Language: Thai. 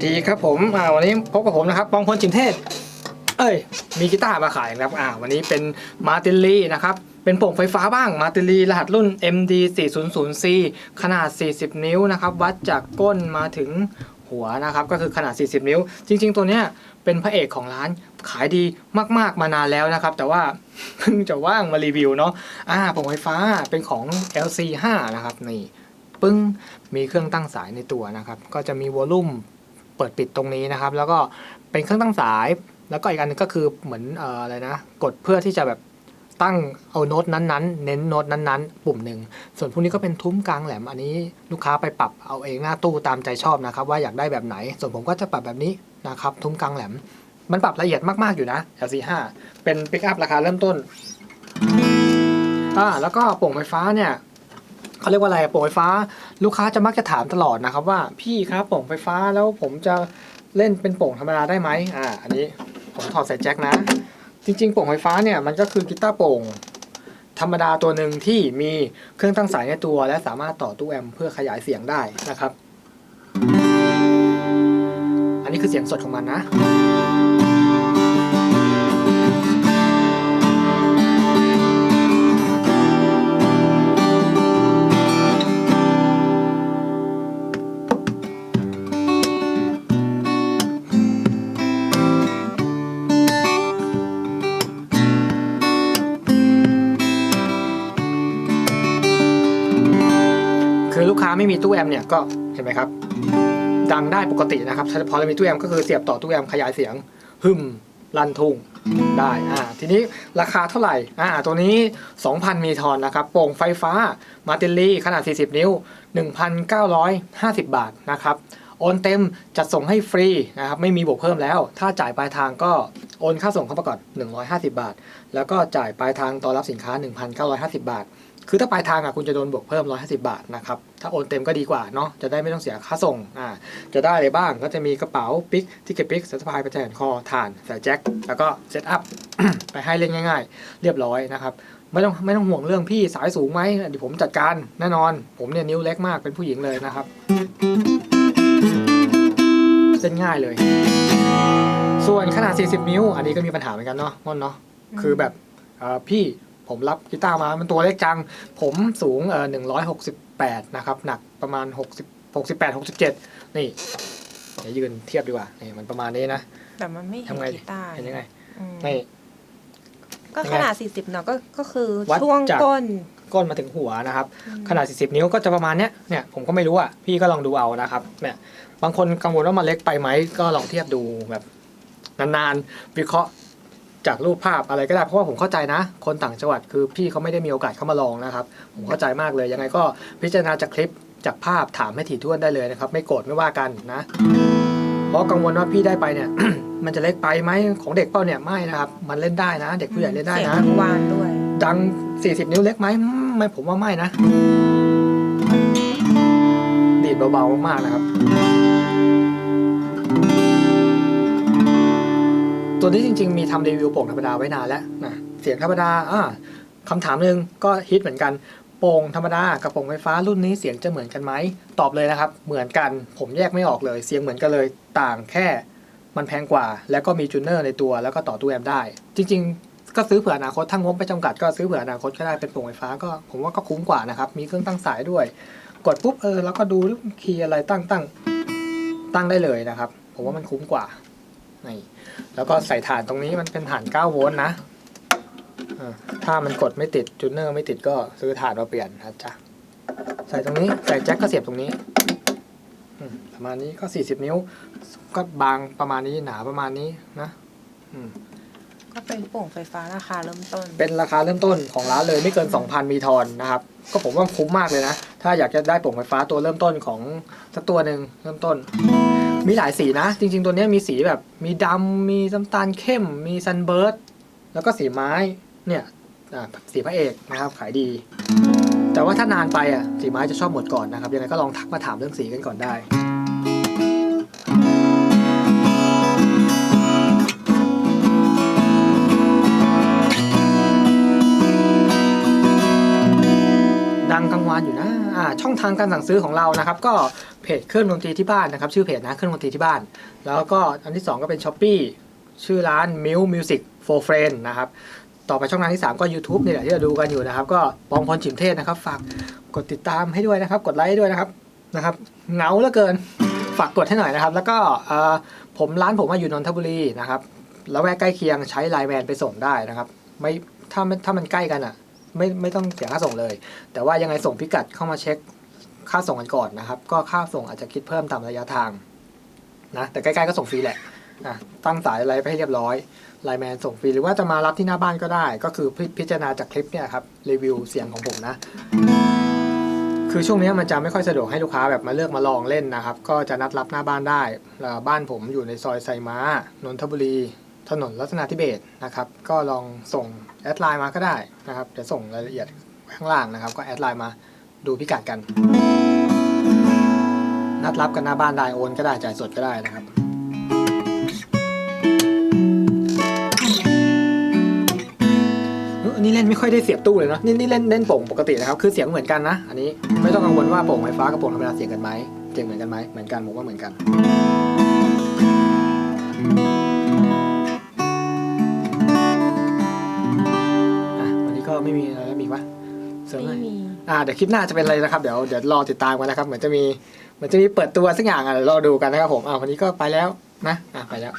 สวัสดีครับผมอ่าวันนี้พบกับผมนะครับปองพลจิมเทศ เอ้ย มีกีตาร์มาขายนะครับอ่าวันนี้เป็นมาติลีนะครับ เป็นโป่งไฟฟ้าบ้างมาติลีรหัสรุ่น MD 400C ขนาด 40 นิ้วนะครับ วัดจากก้นมาถึงหัวนะครับ ก็คือขนาด 40 นิ้ว จริง ๆ ตัวเนี้ยเป็นพระเอกของร้านขายดีมาก ๆ มานานแล้วนะครับ แต่ว่าเพิ่งจะว่างมารีวิวเนาะอ่าโป่งไฟฟ้าเป็นของ LC5 นะครับนี่ปึ้งมีเครื่องตั้งสายในตัวนะครับ ก็จะมีวอลลุ่ม เปิดปิดตรงนี้นะครับ แล้วก็เป็นเครื่องตั้งสาย แล้วก็อีกอันหนึงก็คือเหมือนอะไรนะ กดเพื่อที่จะแบบตั้งเอาโน้ตนั้นๆ เน้นโน้ตนั้นๆ ปุ่มหนึ่ง ส่วนพวกนี้ก็เป็นทุ้มกลางแหลม อันนี้ลูกค้าไปปรับเอาเองหน้าตู้ตามใจชอบนะครับ ว่าอยากได้แบบไหน ส่วนผมก็จะปรับแบบนี้นะครับ ทุ้มกลางแหลม มันปรับละเอียดมากๆอยู่นะ LC5 เป็นปิกอัพราคาเริ่มต้นอ่าแล้วก็โป่งไฟฟ้าเนี่ย เขาเรียกว่าอะไรโป่งไฟฟ้า ลูกค้าจะมักจะถามตลอดนะครับว่าพี่ครับโป่งไฟฟ้าแล้วผมจะเล่นเป็นโป่งธรรมดาได้ไหมอ่าอันนี้ผมถอดสายแจ็คนะ จริงๆโป่งไฟฟ้าเนี่ยมันก็คือกีตาร์โป่งธรรมดาตัวหนึ่งที่มีเครื่องตั้งสายในตัว และสามารถต่อตู้แอมเพื่อขยายเสียงได้นะครับ อันนี้คือเสียงสดของมันนะ คือลูกค้าไม่มีตู้แอมเนี่ยก็เห็นไหมครับ ดังได้ปกตินะครับถ้าพอเรามีตู้แอมก็คือเสียบต่อตู้แอมขยายเสียงฮึมลั่นทุ่งได้อ่าทีนี้ราคาเท่าไหร่อ่าตัวนี้ 2,000 มีทอนนะครับ โป่งไฟฟ้ามาติลีขนาด 40 นิ้ว 1,950 บาทนะครับ โอนเต็มจัดส่งให้ฟรีนะครับ ไม่มีบวกเพิ่มแล้ว ถ้าจ่ายปลายทางก็โอนค่าส่งเข้ามาก่อน150 บาท แล้วก็จ่ายปลายทางตอนรับสินค้า 1,950 บาท คือถ้าปลายทางอะคุณจะโดนบวกเพิ่ม 150 บาทนะครับ ถ้าโอนเต็มก็ดีกว่าเนาะ จะได้ไม่ต้องเสียค่าส่ง อ่า จะได้อะไรบ้างก็จะมีกระเป๋าปิกที่เก็บปิกสายสะพายประแจนคอถ่านสายแจ็ค แล้วก็เซตอัพไปให้เล่นง่าย ๆ เรียบร้อยนะครับ ไม่ต้องไม่ต้องห่วงเรื่องพี่สายสูงไหมเดี๋ยวผมจัดการแน่นอน ผมเนี่ยนิ้วเล็กมากเป็นผู้หญิงเลยนะครับ เส้นง่ายเลย ส่วนขนาด 40 นิ้ว อันนี้ก็มีปัญหาเหมือนกันเนาะม่อนเนาะ คือแบบอ่อพี่ ผมรับกีตาร์มามันตัวเล็กจัง ผมสูงเอ่อหนึ่งร้อยหกสิบแปดนะครับ หนักประมาณหกสิบหกสิบแปดหกสิบเจ็ดนี่เดี๋ยวยืนเทียบดีกว่านี่มันประมาณนี้นะแต่มันไม่เห็นทำไงกีตาร์เห็นยังไงอืมนี่ก็ขนาด 40 เนาะก็ก็คือวัดช่วงจากก้นก้นมาถึงหัวนะครับอืมขนาด 40 นิ้วก็จะประมาณเนี้ยเนี่ยผมก็ไม่รู้อะพี่ก็ลองดูเอานะครับเนี่ยบางคนกังวลว่ามันเล็กไปไหมก็ลองเทียบดูแบบนานๆวิเคราะห์ จากรูปภาพอะไรก็ได้เพราะว่าผมเข้าใจนะ คนต่างจังหวัดคือพี่เขาไม่ได้มีโอกาสเข้ามาลองนะครับ ผมเข้าใจมากเลยยังไงก็พิจารณาจากคลิปจากภาพถามให้ถี่ถ้วนได้เลยนะครับ ไม่โกรธไม่ว่ากันนะ เพราะกังวลว่าพี่ได้ไปเนี่ย มันจะเล็กไปไหมของเด็กเป้าเนี่ยไม่นะครับ มันเล่นได้นะ เด็กผู้ใหญ่เล่นได้เสียงนะทวารด้วย ดัง 40 นิ้วเล็กไหมอืมไม่ผมว่าไม่นะ ดีดเบาๆมากๆนะครับ ตัวนี้จริง ๆ มีทำรีวิวโป่งธรรมดาไว้นานแล้วนะเสียงธรรมดาอ่าคำถามหนึ่งก็ฮิตเหมือนกันโป่งธรรมดากับโป่งไฟฟ้ารุ่นนี้เสียงจะเหมือนกันไหมตอบเลยนะครับ เหมือนกันผมแยกไม่ออกเลย เสียงเหมือนกันเลยต่างแค่มันแพงกว่า แล้วก็มีจูเนอร์ในตัวแล้วก็ต่อตู้แอมได้ จริง ๆ ก็ซื้อเผื่ออนาคตถ้างบไม่จำกัดก็ซื้อเผื่ออนาคตก็ได้เป็นโป่งไฟฟ้าก็ผมว่าก็คุ้มกว่านะครับ มีเครื่องตั้งสายด้วย กดปุ๊บเออแล้วก็ดูคีย์อะไรตั้งตั้งตั้งได้เลยนะครับ ผมว่ามันคุ้มกว่า นี่แล้วก็ใส่ฐานตรงนี้มันเป็นฐาน 9 โวลต์นะถ้ามันกดไม่ติดจูเนอร์ไม่ติดก็ซื้อฐานมาเปลี่ยนนะจ๊ะใส่ตรงนี้ใส่แจ็คก็เสียบตรงนี้ประมาณนี้ก็ 40 นิ้ว ก็บางประมาณนี้หนาประมาณนี้นะอืม ก็เป็นโป่งไฟฟ้าราคาเริ่มต้น เป็นราคาเริ่มต้นของร้านเลยไม่เกิน 2,000 มีทอนนะครับ ก็ผมว่าคุ้มมากเลยนะ ถ้าอยากจะได้โป่งไฟฟ้าตัวเริ่มต้นของสักตัวหนึ่งเริ่มต้น มีหลายสีนะ จริง ๆ ตัวนี้มีสีแบบมีดำมีน้ำตาลเข้ม มีซันเบิร์ดแล้วก็สีไม้เนี่ยอ่าสีพระเอกนะครับขายดี แต่ว่าถ้านานไปอะสีไม้จะชอบหมดก่อนนะครับยังไงก็ลองทักมาถามเรื่องสีกันก่อนได้ งกลางวานอยู่นะอ่าช่องทางการสั่งซื้อของเรานะครับ ก็เพจเครื่องดนตรีที่บ้านนะครับ ชื่อเพจนะเครื่องดนตรีที่บ้าน แล้วก็อันที่ 2 ก็เป็น s h อ p e e ชื่อร้าน m i l Music for Friend นะครับต่อไปช่องทางที่ 3 ก็ YouTube นี่แหละที่เราดูกันอยู่นะครับ ก็ปองพลฉิมเทศนะครับ ฝากกดติดตามให้ด้วยนะครับ กดไลค์ด้วยนะครับนะครับเหงาเหลือเกินฝากกดให้หน่อยนะครับ แล้วก็อ่อผมร้านผมมาอยู่นนทบุรีนะครับแล้วแวกใกล้เคียงใช้ไลน์แมนไปส่งได้นะครับ ไม่ถ้ามันถ้ามันใกล้กันอะ ไม่ไม่ต้องเสียค่าส่งเลย แต่ว่ายังไงส่งพิกัดเข้ามาเช็คค่าส่งกันก่อนนะครับ ก็ค่าส่งอาจจะคิดเพิ่มตามระยะทางนะแต่ใกล้ๆก็ส่งฟรีแหละอะตั้งสายอะไรไปให้เรียบร้อยไลน์แมนส่งฟรีหรือว่าจะมารับที่หน้าบ้านก็ได้ ก็คือพิพิจารณาจากคลิปเนี่ยครับรีวิวเสียงของผมนะ คือช่วงนี้มันจะไม่ค่อยสะดวกให้ลูกค้าแบบมาเลือกมาลองเล่นนะครับ ก็จะนัดรับหน้าบ้านได้ บ้านผมอยู่ในซอยไซม้านนทบุรี ถนนรัตนาธิเบศนะครับ ก็ลองส่งแอดไลน์มาก็ได้นะครับเดี๋ยวส่งรายละเอียดข้างล่างนะครับ ก็แอดไลน์มาดูพิกัดกัน นัดรับกันหน้าบ้านได้โอนก็ได้จ่ายสดก็ได้นะครับนนี้เล่นไม่ค่อยได้เสียบตู้เลยเนอะนี่นี่เล่นเล่นโป่งปกตินะครับ คือเสียงเหมือนกันนะ อันนี้ไม่ต้องกังวลว่าโป่งไฟฟ้ากับโป่งธรรมดาเสียงกันไหมเสียงเหมือนกันไหมเหมือนกันผมว่าเหมือนกัน ไม่มีอะไรแล้วมีปะเสริมหน่ไม่อยมี อ่าเดี๋ยวคลิปหน้าจะเป็นอะไรนะครับเดี๋ยวเดี๋ยวรอติดตามกันนะครับเหมือนจะมีเหมือนจะมีเปิดตัวสักอย่างอะเดี๋ยวรอดูกันนะครับผมอ่าวันนี้ก็ไปแล้วนะอะไปแล้ว